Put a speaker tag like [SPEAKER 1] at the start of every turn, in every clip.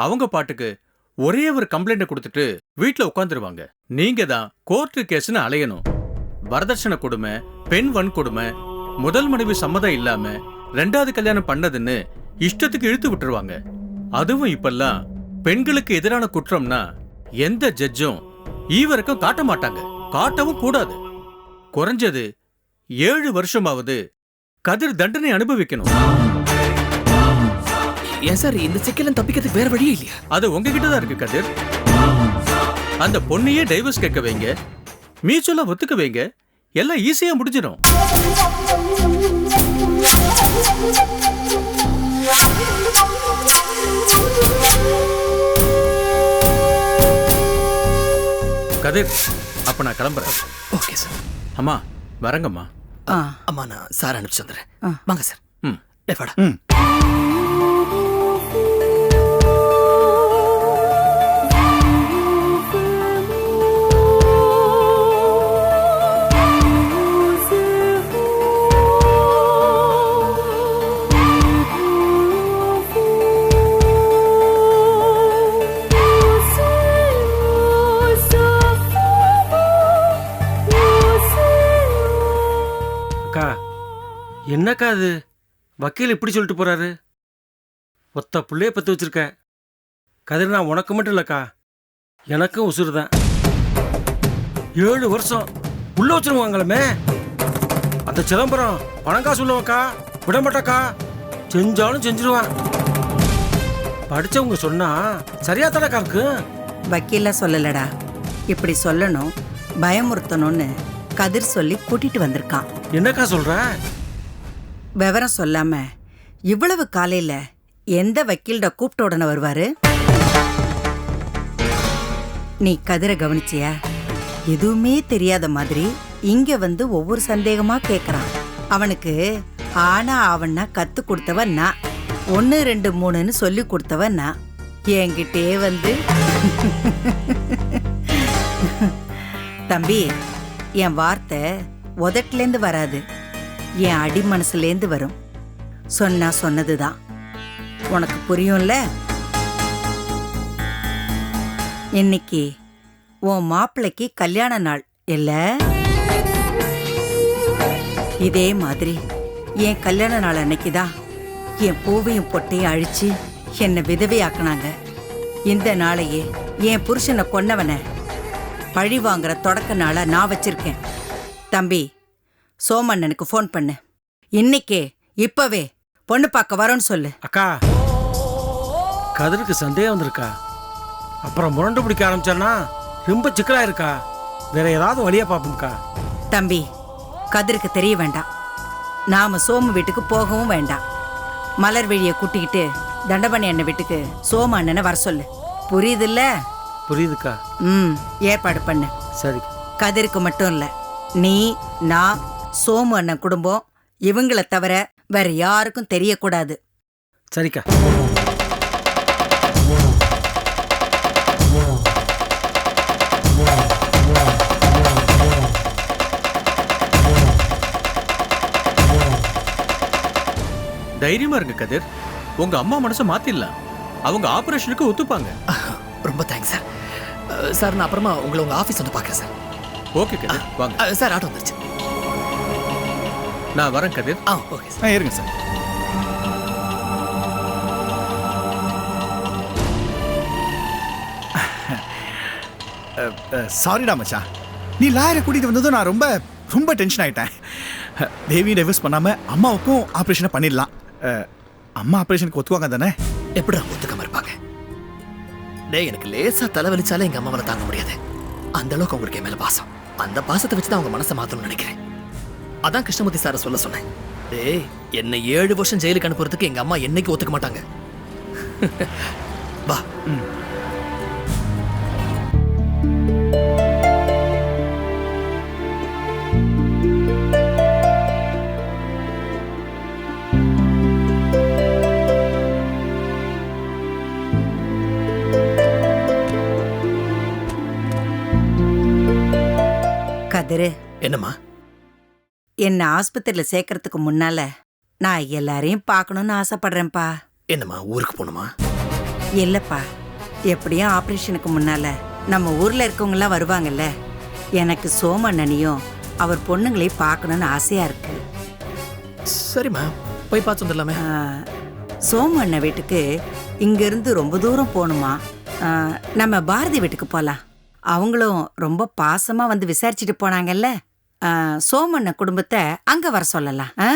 [SPEAKER 1] அவங்க பாட்டுக்கு ஒரே ஒரு கம்ப்ளைண்ட கொடுத்துட்டு வீட்டில் உட்காந்துருவாங்க நீங்க தான் கோர்ட்டு கேஸ்னு அலையணும். வரதட்சணை கொடுமை பெண் வன்கொடுமை முதல் மனைவி சம்மதம் இல்லாம ரெண்டாவது கல்யாணம் பண்ணதுன்னு இஷ்டத்துக்கு இழுத்து விட்டுருவாங்க. அதுவும் இப்பெல்லாம் பெண்களுக்கு எதிரான குற்றம்னா எந்த ஜட்ஜும் ஈவருக்கும் காட்ட மாட்டாங்க. காட்டவும் கூடாது. குறைஞ்சது ஏழு வருஷமாவது கதிர் தண்டனை அனுபவிக்கணும்.
[SPEAKER 2] ஏன் சார் இந்த சிக்கலும் தப்பிக்கிறதுக்கு வேற வழியே இல்லையா?
[SPEAKER 1] அது உங்ககிட்ட தான் இருக்கு கதிர். அந்த பொண்ணையே டைவர்ஸ் கேட்க வைங்க. மியூச்சுவலா ஒத்துக்க வைங்க. எல்லாம் ஈஸியா முடிஞ்சிடும். கதிர் அப்ப நான் கிளம்புறேன்.
[SPEAKER 2] Okay sir.
[SPEAKER 1] அம்மா வரங்கம்மா.
[SPEAKER 3] ஆ.
[SPEAKER 2] அம்மா நான் சார் அனுப்பிச்சு வந்துடுறேன்
[SPEAKER 3] ஆ.
[SPEAKER 2] வாங்க சார்.
[SPEAKER 1] ம்.
[SPEAKER 2] டேய்,
[SPEAKER 4] என்னக்கா அது? வக்கீல் இப்படி சொல்லிட்டு போறாரு. ஒத்த புள்ளைய பத்து வச்சிருக்க கதிர் நான் உனக்கு மட்டும் இல்லக்கா. எனக்கும் உசுறு தான் ஏழு வருஷம். உள்ள வச்சிருவாங்களமே? அந்த சிதம்பரம் பணம் காசு உள்ளவக்கா? விட மாட்டாக்கா செஞ்சாலும் செஞ்சிருவான். படிச்சவங்க சொன்னா சரியா தடக்கா இருக்கு
[SPEAKER 3] வக்கீல சொல்லலடா. இப்படி சொல்லணும் பயமுறுத்தணும்னு கதிர் சொல்லி கூட்டிட்டு வந்திருக்கான்.
[SPEAKER 4] என்னக்கா சொல்ற?
[SPEAKER 3] விவரம் சொல்லாம இவ்வளவு காலையில எந்த வக்கீல்ட கூப்பிட்ட உடனே வருவாரு? நீ கதிரை கவனிச்சியா? எதுவுமே தெரியாத மாதிரி இங்க வந்து ஒவ்வொரு சந்தேகமா கேக்குறான். அவனுக்கு ஆனா அவன்னா கத்து கொடுத்தவன் நான். ஒன்னு ரெண்டு மூணுன்னு சொல்லி கொடுத்தவன் நான். என்கிட்டே வந்து தம்பி என் வார்த்தை உதட்டிலேருந்து வராது. என் அடி மனசுலேருந்து வரும். சொன்னா சொன்னதுதான் உனக்கு புரியும்ல? இன்னைக்கு உன் மாப்பிள்ளைக்கு கல்யாண நாள் இல்ல? இதே மாதிரி என் கல்யாண நாள் அன்னைக்குதான் என் பூவையும் பொட்டையும் அழிச்சு என்னை விதவையாக்குனாங்க. இந்த நாளையே என் புருஷனை கொன்னவனை பழி வாங்குற தொடக்க நாளா நான் வச்சிருக்கேன். தம்பி சோமண்ணனுக்கு ஃபோன் பண்ணு. இன்னைக்கே இப்பவே பொண்ணு பார்க்க வரோன்னு சொல்லு.
[SPEAKER 4] அக்கா கதிருக்கு சந்தேகம் வந்திருக்கா. அப்புறம் முரண்டு பிடிக்க ஆரம்பிச்சான்னா ரொம்ப சிக்கலா இருக்கா? வேற ஏதாவது வழியா பார்ப்போம்க்கா.
[SPEAKER 3] தம்பி கதிருக்கு தெரிய வேண்டாம். நாம சோமு வீட்டுக்கு போகவும் வேண்டாம். மலர் வெளிய கூட்டிக்கிட்டு தண்டபணி அண்ணன் வீட்டுக்கு சோமு அண்ணனை வர சொல்லு. புரியுதுல்ல?
[SPEAKER 4] புரியுதுக்கா.
[SPEAKER 3] ம் ஏற்பாடு பண்ணு.
[SPEAKER 4] சரி.
[SPEAKER 3] கதிருக்கு மட்டும் இல்ல நீ நான் சோமு அண்ணன் குடும்பம். இவங்கள தவிர வேற யாருக்கும் தெரியக்கூடாது.
[SPEAKER 4] சரிக்கா.
[SPEAKER 1] தைரியமா இருங்க கதிர். உங்க அம்மா மனசை மாத்திடலாம். அவங்க ஆபரேஷனுக்கு ஒத்துப்பாங்க.
[SPEAKER 2] ரொம்ப தேங்க்ஸ் சார் சார் நான் அப்புறமா உங்களை உங்க ஆஃபீஸ் வந்து பார்க்குறேன் சார்
[SPEAKER 1] ஓகே கதிர். வாங்க.
[SPEAKER 2] சார் ஆட்டோ வந்துருச்சு.
[SPEAKER 1] நான் வரேன் கதிர்.
[SPEAKER 2] ஆ ஓகே சார்.
[SPEAKER 5] ஆ இருங்க சார். சாரிடா மச்சான் நீ லாயரை கூட்டிட்டு வந்ததும் நான் ரொம்ப ரொம்ப டென்ஷன் ஆயிட்டேன். தேவி டைவர்ஸ் பண்ணாம அம்மாவுக்கும் ஆப்ரேஷனை பண்ணிடலாம். அம்மா ஆப்ரேஷனுக்கு ஒத்துவாங்க தானே?
[SPEAKER 2] எப்படி ஒத்துக்காம இருப்பாங்க? டேய் எனக்கு லேசா தலைவலிச்சாலே எங்க அம்மாவால தாங்க முடியாது. அந்த அளவுக்கு உங்களுக்கு என் மேல பாசம். அந்த பாசத்தை வச்சு தான் அவங்க மனசை மாத்தணும்னு நினைக்கிறேன். அதான் கிருஷ்ணமூர்த்தி சார சொல்ல சொன்னேன். டேய் என்னை ஏழு வருஷம் ஜெயிலுக்கு அனுப்புறதுக்கு எங்க அம்மா என்னைக்கு ஒத்துக்க மாட்டாங்க. வா.
[SPEAKER 3] கதிரு.
[SPEAKER 2] என்னம்மா?
[SPEAKER 3] என்ன ஆஸ்பத்திரியில சேர்க்கறதுக்கு முன்னால நான் எல்லாரையும் பார்க்கணும்னு ஆசைப்படுறேன்ப்பா.
[SPEAKER 2] என்னம்மா ஊருக்கு போகணுமா?
[SPEAKER 3] இல்லப்பா. எப்படியும் ஆபரேஷனுக்கு முன்னால நம்ம ஊர்ல இருக்கவங்கலாம் வருவாங்கல்ல. எனக்கு சோமண்ணனையும் அவர் பொண்ணுங்களையும் பார்க்கணும்னு ஆசையா இருக்கு.
[SPEAKER 2] சரிம்மா போய் பார்த்து வந்துடலாமே.
[SPEAKER 3] ஆ, சோமு அண்ணன் வீட்டுக்கு இங்கிருந்து ரொம்ப தூரம் போகணுமா? ஆ, நம்ம பாரதி வீட்டுக்கு போகலாம் அவங்களும் ரொம்ப பாசமா வந்து விசாரிச்சுட்டு போனாங்கல்ல. ஆ, சோமு அண்ணன் குடும்பத்தை அங்க வர சொல்லலாம். ஆ?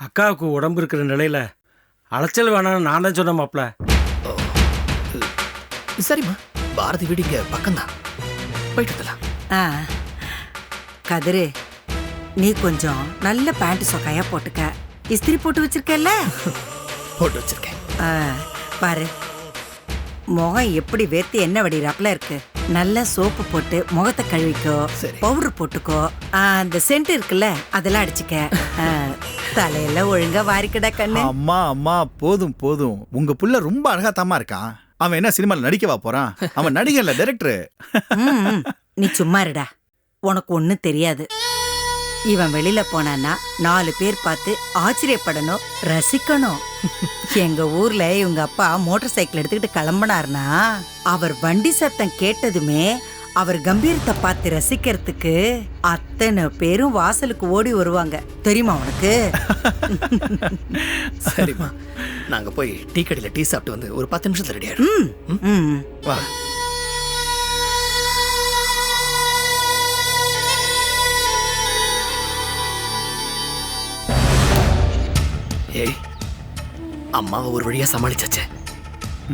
[SPEAKER 4] அக்காவுக்கு உடம்பு இருக்கிற நிலையில அலைச்சல் வேணாம்னு நான் தான் சொன்னேன் மாப்ள
[SPEAKER 2] சரிம்மா பாரதி வீடு இங்க பக்கம்தான். போயிட்டு வந்துடலாம்.
[SPEAKER 3] ஆ. கதிரு நீ கொஞ்சம் நல்ல பேண்ட் சொக்காயா போட்டுக்க. இஸ்திரி போட்டு வச்சிருக்கல்ல?
[SPEAKER 2] போட்டு வச்சிருக்கேன்.
[SPEAKER 3] ஆ, பாரு. முகம் எப்படி வேர்த்து என்ன வடிறாப்புல இருக்கு. நல்ல சோப்பு போட்டு முகத்தை கழுவிக்கோ. பவுடர் போட்டுக்கோ. அந்த சென்ட் இருக்குல்ல அதெல்லாம் அடிச்சுக்க. ஆ, தலையெல்லாம் ஒழுங்கா வாரிக்கடா கண்ணு.
[SPEAKER 5] அம்மா அம்மா போதும் போதும். உங்க புள்ள ரொம்ப அழகா தாமா இருக்கான் அவன் என்ன சினிமால நடிக்கவா போறான்? அவன் நடிகர்ல டைரக்டர்.
[SPEAKER 3] நீ சும்மா இருடா. உனக்கு ஒண்ணும் தெரியாது. இவன் வெளியில போனான்னா நாலு பேர் பார்த்து ஆச்சரியப்படணும் ரசிக்கணும். எங்க ஊர்ல இவங்க அப்பா மோட்டார் சைக்கிள் எடுத்துக்கிட்டு கிளம்புனாருனா அவர் வண்டி சத்தம் கேட்டதுமே அவர் கம்பீரத்தை பார்த்து ரசிக்கிறதுக்கு அத்தனை பேரும் வாசலுக்கு ஓடி வருவாங்க. தெரியுமா உனக்கு?
[SPEAKER 2] சரிம்மா. நாங்க போய் டீ கடையில டீ சாப்பிட்டு வந்து ஒரு பத்து நிமிஷத்துல ரெடி ஆயிடும் ஏய் அம்மாவை ஒரு வழியா சமாளிச்சாச்சு.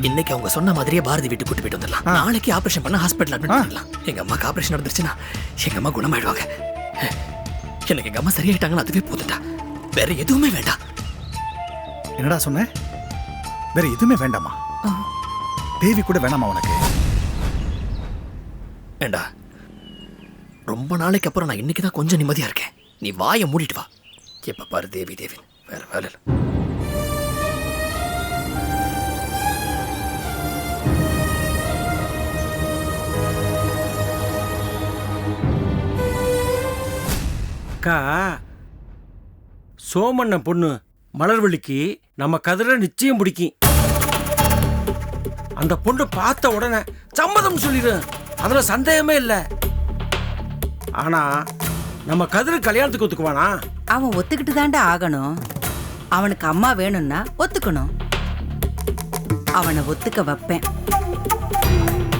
[SPEAKER 2] இன்னைக்கு அவங்க சொன்ன மாதிரியே பாரதி வீட்டுக்கு கூட்டு போயிட்டு வந்துடலாம். நாளைக்கு ஆபரேஷன் பண்ண ஹாஸ்பிட்டல் அட்மிட் பண்ணலாம் எங்க அம்மாக்கு ஆபரேஷன் நடந்துருச்சுன்னா எங்க அம்மா குணமாயிடுவாங்க. எனக்கு எங்க அம்மா சரியாயிட்டாங்கன்னு அதுவே போதுட்டா வேற எதுவுமே வேண்டாம்.
[SPEAKER 5] என்னடா சொன்ன? வேற எதுவுமே வேண்டாமா? தேவி கூட வேணாமா உனக்கு?
[SPEAKER 2] ஏண்டா ரொம்ப நாளைக்கு அப்புறம் நான் இன்னைக்கு தான் கொஞ்சம் நிம்மதியா இருக்கேன். நீ வாயை மூடிட்டு வா. எப்ப பாரு தேவி தேவி வேற வேலை இல்லை
[SPEAKER 4] அக்கா சோமண்ண பொண்ணு மலர்வழிக்கு நம்ம கதிரை நிச்சயம் பிடிக்கும். அந்த பொண்ணு பார்த்த உடனே சம்மதம் சொல்லிடு. அதுல சந்தேகமே இல்லை. ஆனா நம்ம கதிரை கல்யாணத்துக்கு ஒத்துக்குவானா?
[SPEAKER 3] அவன் ஒத்துக்கிட்டு தாண்டா ஆகணும். அவனுக்கு அம்மா வேணும்னா ஒத்துக்கணும். அவனை ஒத்துக்க வைப்பேன்.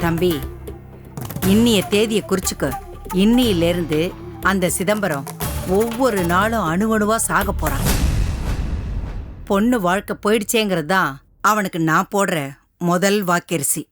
[SPEAKER 3] தம்பி இன்னிய தேதியை குறிச்சுக்க. இன்னியிலிருந்து அந்த சிதம்பரம் ஒவ்வொரு நாளும் அணு அணுவா சாக போறான். பொண்ணு வாழ்க்கை போயிடுச்சேங்கிறது தான் அவனுக்கு நான் போடுற முதல் வாக்கரிசி.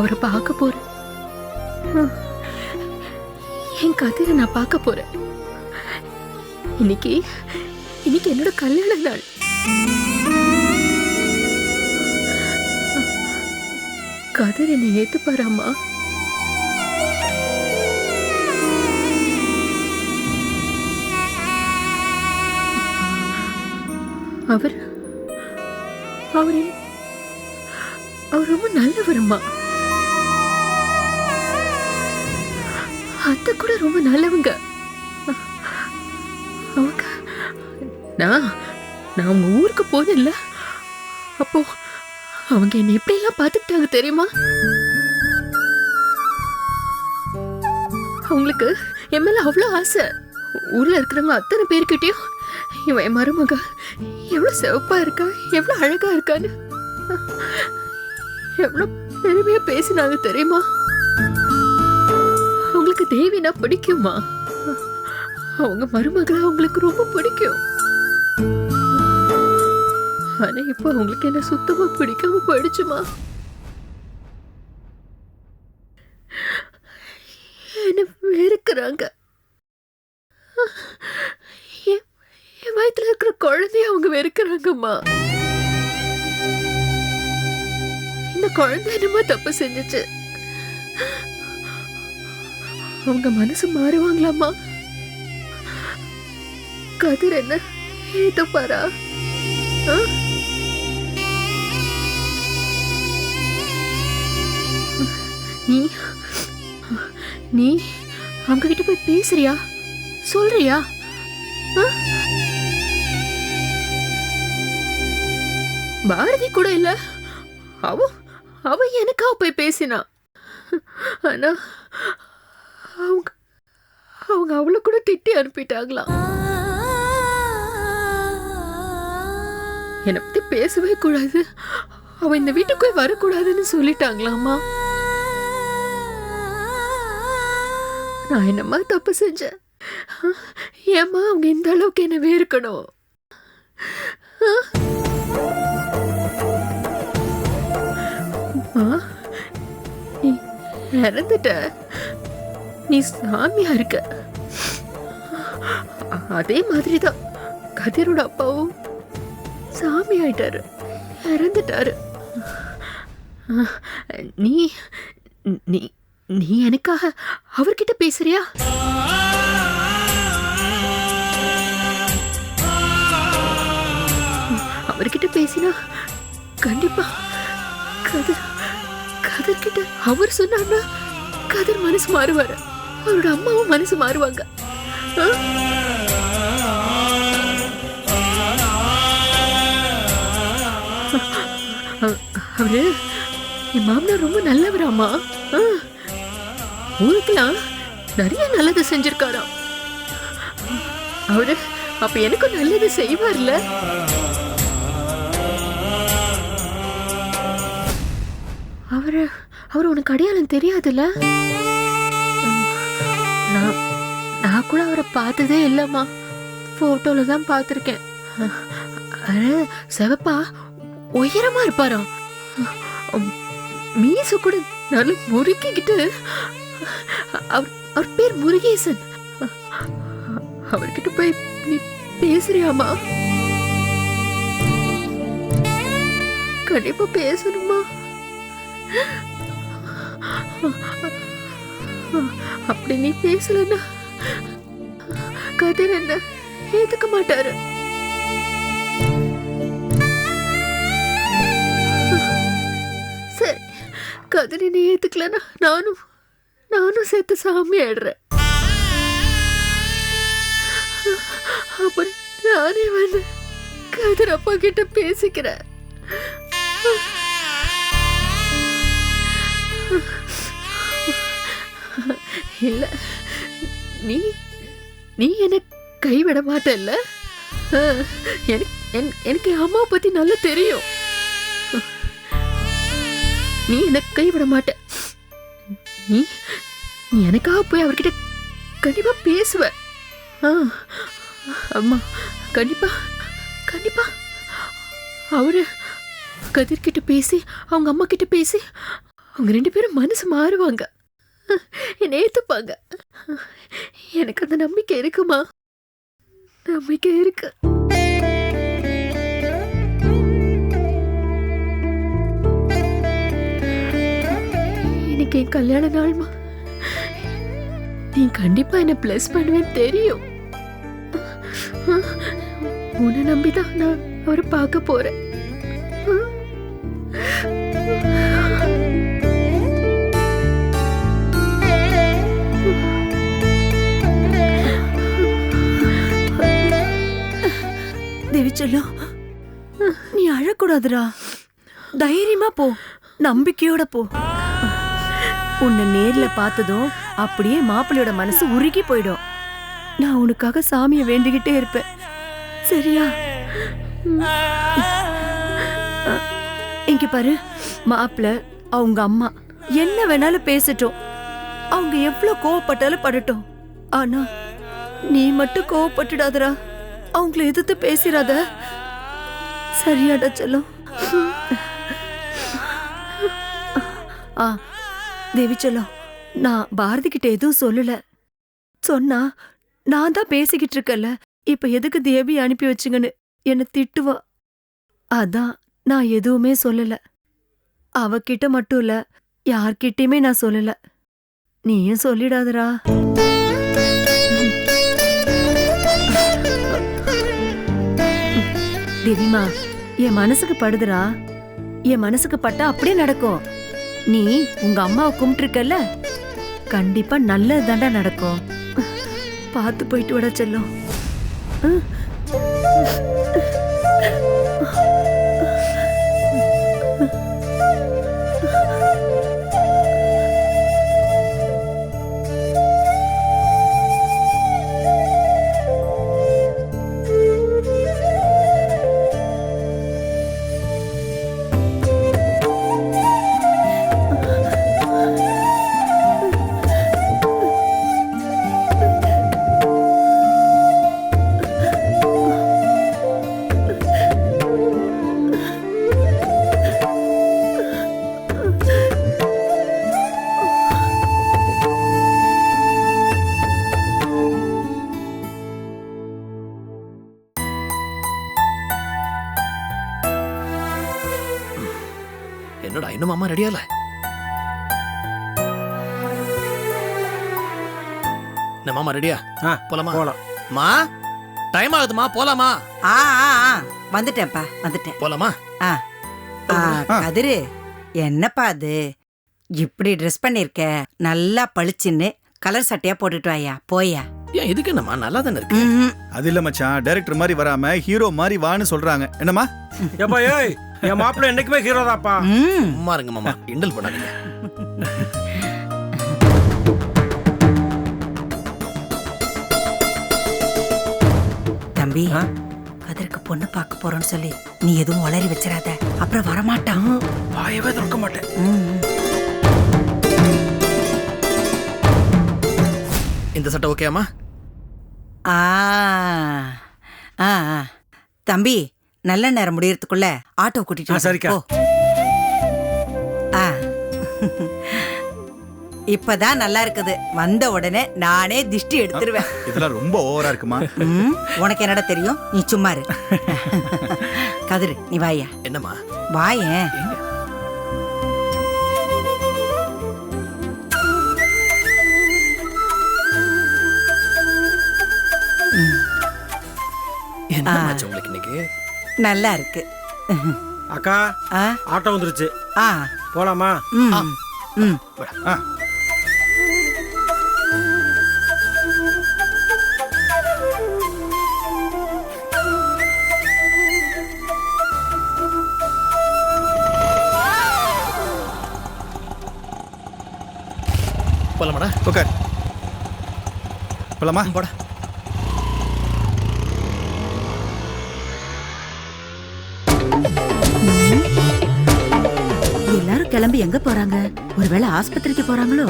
[SPEAKER 6] அவரை பார்க்க போறேன். என் கதையை நான் பார்க்க போறேன். இன்னைக்கு இன்னைக்கு என்னோட கல்யாண நாள். கதிர் என்னை ஏத்துப்பாராமா அவர் அவர் அவர் ரொம்ப நல்லவருமா அத்தை கூட ரொம்ப நல்லவங்க. அவங்க நான் நான் உங்க ஊருக்கு போனேன்ல. அப்போ அவங்க என்னை எப்படியெல்லாம் பார்த்துக்கிட்டாங்க தெரியுமா? அவங்களுக்கு என் மேல அவ்வளோ ஆசை. ஊர்ல இருக்கிறவங்க அத்தனை பேர்கிட்டயும் இவன் என் மருமக எவ்வளோ சிவப்பா இருக்கா எவ்வளோ அழகா இருக்கான்னு எவ்வளோ பெருமையா பேசினாங்க தெரியுமா? தேவினா பிடிக்குமா? அவங்க மருமகளை அவங்களுக்கு ரொம்ப பிடிக்கும். ஆனா இப்போ அவங்களுக்கு என்ன சுத்தமா பிடிக்காம போயிடுச்சுமா? என்ன வெறுக்கிறாங்க? என் என் இருக்கிற குழந்தைய அவங்க வெறுக்கிறாங்கம்மா. இந்த குழந்தை என்னமோ தப்பு செஞ்சுச்சு. அவங்க மனசு மாறுவாங்களாமா கதிர் என்ன ஏதோ ஆ? நீ நீ அவங்க கிட்ட போய் பேசுறியா? சொல்றியா? ஆ? பாரதி கூட இல்ல. அவ அவ எனக்கா போய் பேசினா. ஆனா அவங்க அவங்க அவளை கூட திட்டி அனுப்பிட்டாங்களாம். என்னை பத்தி பேசவே கூடாது. அவ இந்த வீட்டுக்குள்ளே வரக்கூடாதுன்னு சொல்லிட்டாங்களாமா நான் என்னம்மா தப்பு செஞ்சேன்? ஏம்மா அவங்க இந்த அளவுக்கு என்ன வேறுக்கணும்? ஆ? இறந்துட்ட. நீ சாமியா இருக்க. அதே அதே மாதிரிதான் கதிரோட அப்பாவும் சாமி ஆயிட்டாரு. இறந்துட்டாரு. நீ நீ நீ எனக்காக அவர்கிட்ட பேசுறியா? அவர்கிட்ட பேசினா கண்டிப்பா கதிர் கதிர்கிட்ட அவர் சொன்னார்னா கதிர் மனசு மாறுவாரு. அவரோட அம்மாவும் மனசு மாறுவாங்க. அவரு என் மாமனார் ரொம்ப நல்லவராமா ஆ. ஊருக்கெல்லாம் நிறைய நல்லது செஞ்சிருக்காராம். அவரு அப்ப எனக்கும் நல்லது செய்வார்ல? அவரு அவர் உனக்கு அடையாளம் தெரியாதுல்ல? நான் கூட அவரை பார்த்ததே இல்லைம்மா. ஃபோட்டோவில் தான் பார்த்துருக்கேன். அரு சிவப்பா உயரமா இருப்பாராம் உம், மீச கூட நல்ல முறுக்கிக்கிட்டு அவர் அவர் பேர் முருகேசன். அவர்கிட்ட போய் நீ பேசுறியாமா கண்டிப்பா பேசணுமா அப்படி நீ பேசலன்னா கதிர் என்ன? ஏத்துக்க மாட்டாரு. சரி கதிர் என்ன ஏத்துக்கலன்னா நானும் நானும் சேர்த்து சாமி ஆடுறேன் அப்ப நானே வந்து கதிர் அப்பா கிட்ட பேசிக்கிறேன். இல்லை நீ நீ என்ன கைவிட மாட்டல்ல? எனக்கு என்- எனக்கு என் அம்மாவை பத்தி நல்லா தெரியும். நீ என்ன கைவிட மாட்ட. நீ நீ எனக்காக போய் அவர்கிட்ட கண்டிப்பா பேசுவ. ஆ, அம்மா கண்டிப்பா கண்டிப்பா. அவரு கதிர்கிட்ட பேசி அவங்க அம்மா கிட்ட பேசி அவங்க ரெண்டு பேரும் மனசு மாறுவாங்க. என்னை ஏற்றுப்பாங்க எனக்கு அந்த நம்பிக்கை இருக்குமா? நம்பிக்கை இருக்கு. இன்னைக்கு என் கல்யாண நாள்மா நீ கண்டிப்பா என்ன பிளஸ் பண்ணுவேன்னு தெரியும். உன்னை நம்பிதான் நான் அவரை பார்க்க போறேன்.
[SPEAKER 7] செல்லம் நீ அழக்கூடாதுடா. தைரியமா போ. நம்பிக்கையோட போ. உன்னை நேர்ல பார்த்ததும் அப்படியே மாப்பிள்ளையோட மனசு உருகி போயிடும். நான் உனக்காக சாமியை வேண்டிக்கிட்டே இருப்பேன். சரியா? இங்க பாரு மாப்பிள்ள அவங்க அம்மா. என்ன வேணாலும் பேசட்டும். அவங்க எவ்வளவு கோவப்பட்டாலும் படட்டும். ஆனா நீ மட்டும் கோவப்பட்டுடாதரா அவங்கள எதிர்த்து பேசிடாத சரியாடா செல்லம். ஆ தேவி செல்லம். நான் பாரதி கிட்ட எதுவும் சொல்லல. சொன்னா நான் தான் பேசிக்கிட்டு இருக்கல இப்ப எதுக்கு தேவி அனுப்பி வச்சுங்கன்னு என்ன திட்டுவா. அதான் நான் எதுவுமே சொல்லல. அவகிட்ட மட்டும் இல்ல யார்கிட்டயுமே நான் சொல்லல. நீயும் சொல்லிடாதடா. தேவிமா என் மனசுக்கு படுதுடா. என் மனசுக்கு பட்டா அப்படியே நடக்கும். நீ உங்க அம்மாவை கும்பிட்டுருக்கல்ல? கண்டிப்பா நல்லது தாண்டா நடக்கும். பார்த்து போயிட்டு விட செல்லும்.
[SPEAKER 2] ரெடியால என்ன மாமா ரெடியா
[SPEAKER 4] ஆ
[SPEAKER 2] போலாமா?
[SPEAKER 4] போலாம்.
[SPEAKER 2] மா டைம் ஆகுதுமா? போலாமா?
[SPEAKER 3] ஆ ஆ ஆ. வந்துட்டேன்ப்பா வந்துட்டேன்.
[SPEAKER 2] போலாமா?
[SPEAKER 3] ஆ ஆ, கதிரு என்னப்பா அது? இப்படி ட்ரெஸ் பண்ணிருக்க? நல்லா பளிச்சுன்னு கலர் சட்டையா போட்டுட்டு வாயா போயா.
[SPEAKER 2] ஏன் இதுக்கு என்னம்மா? நல்லா தானே இருக்கு.
[SPEAKER 3] ம்ஹும்.
[SPEAKER 5] அது இல்ல மச்சான் டைரக்டர் மாதிரி வராம ஹீரோ மாதிரி வான்னு சொல்றாங்க. என்னம்மா?
[SPEAKER 4] ஏப்பா ஏய் என் மாப்பிள்ளை என்னைக்குமே ஹீரோ தான்ப்பா.
[SPEAKER 2] சும்மா இருங்க மாமா கிண்டல் பண்ணாதீங்க
[SPEAKER 3] தம்பி
[SPEAKER 4] ஆ?
[SPEAKER 3] கதிருக்கு பொண்ணு பார்க்க போறோம்னு சொல்லி நீ எதுவும் வளரி வச்சிடாத அப்புறம் வரமாட்டான்
[SPEAKER 4] வாயவே திறக்க மாட்டேன்.
[SPEAKER 2] இந்த சட்டை ஓகேம்மா
[SPEAKER 3] ஆ ஆ ஆ. தம்பி நல்ல நேரம் முடியறதுக்குள்ள ஆட்டோ கூட்டிட்டு
[SPEAKER 4] சரிக்கா.
[SPEAKER 3] ஆ. இப்பதான் நல்லா இருக்குது. வந்த உடனே நானே திஷ்டி எடுத்துருவேன்.
[SPEAKER 5] இதெல்லாம் ரொம்ப ஓவரா இருக்குமா?
[SPEAKER 3] உனக்கு என்னடா தெரியும்? நீ சும்மா இரு. கதிரு நீ வாயா.
[SPEAKER 2] என்னம்மா? எங்க என்னமாச்சு உங்களுக்கு இன்னைக்கு?
[SPEAKER 3] நல்லா இருக்கு
[SPEAKER 4] அக்கா
[SPEAKER 3] ஆ?
[SPEAKER 4] ஆட்டோ வந்துருச்சு.
[SPEAKER 3] ஆ.
[SPEAKER 4] போலாமா?
[SPEAKER 3] ம். ம்.
[SPEAKER 5] ஆ.
[SPEAKER 2] போலாமாடா?
[SPEAKER 5] ஓகே போலாமா?
[SPEAKER 2] போடா.
[SPEAKER 7] கிளம்பி எங்க போறாங்க? ஒருவேளை ஆஸ்பத்திரிக்கு போறாங்களோ?